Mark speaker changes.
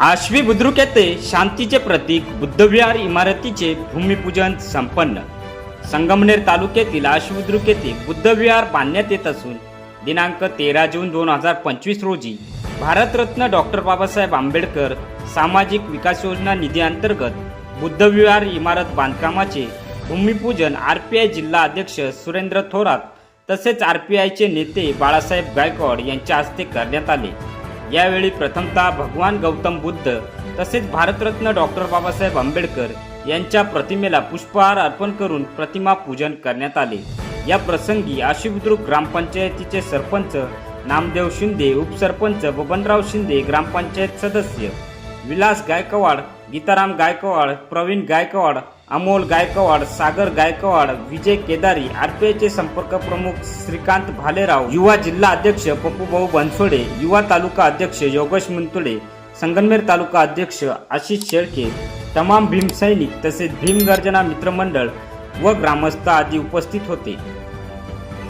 Speaker 1: आश्वी बुद्रुक येथे शांतीचे प्रतीक बुद्धविहार इमारतीचे भूमिपूजन संपन्न. संगमनेर तालुक्यातील आश्वी बुद्रुक येथे बुद्धविहार बांधण्यात येत असून दिनांक तेरा जून दोन हजार पंचवीस रोजी भारतरत्न डॉक्टर बाबासाहेब आंबेडकर सामाजिक विकास योजना निधी अंतर्गत बुद्धविहार इमारत बांधकामाचे भूमिपूजन आर पी आय जिल्हा अध्यक्ष सुरेंद्र थोरात तसेच आर पी आयचे नेते बाळासाहेब गायकवाड यांच्या हस्ते करण्यात आले. यावेळी प्रथमतः भगवान गौतम बुद्ध तसेच भारतरत्न डॉक्टर बाबासाहेब आंबेडकर यांच्या प्रतिमेला पुष्पहार अर्पण करून प्रतिमा पूजन करण्यात आले. या प्रसंगी आशिबुद्रुक ग्रामपंचायतीचे सरपंच नामदेव शिंदे उपसरपंच बबनराव शिंदे ग्रामपंचायत सदस्य विलास गायकवाड गीताराम गायकवाड प्रवीण गायकवाड अमोल गायकवाड सागर गायकवाड विजय केदारी आरपीआयचे संपर्क प्रमुख श्रीकांत भालेराव युवा जिल्हा अध्यक्ष पप्पूभाऊ बनसोडे युवा तालुका अध्यक्ष योगेश मुंतुडे संगनमेर तालुका अध्यक्ष आशिष शेळके तमाम भीम सैनिक तसेच भीम गर्जना मित्रमंडळ व ग्रामस्थ आदी उपस्थित होते.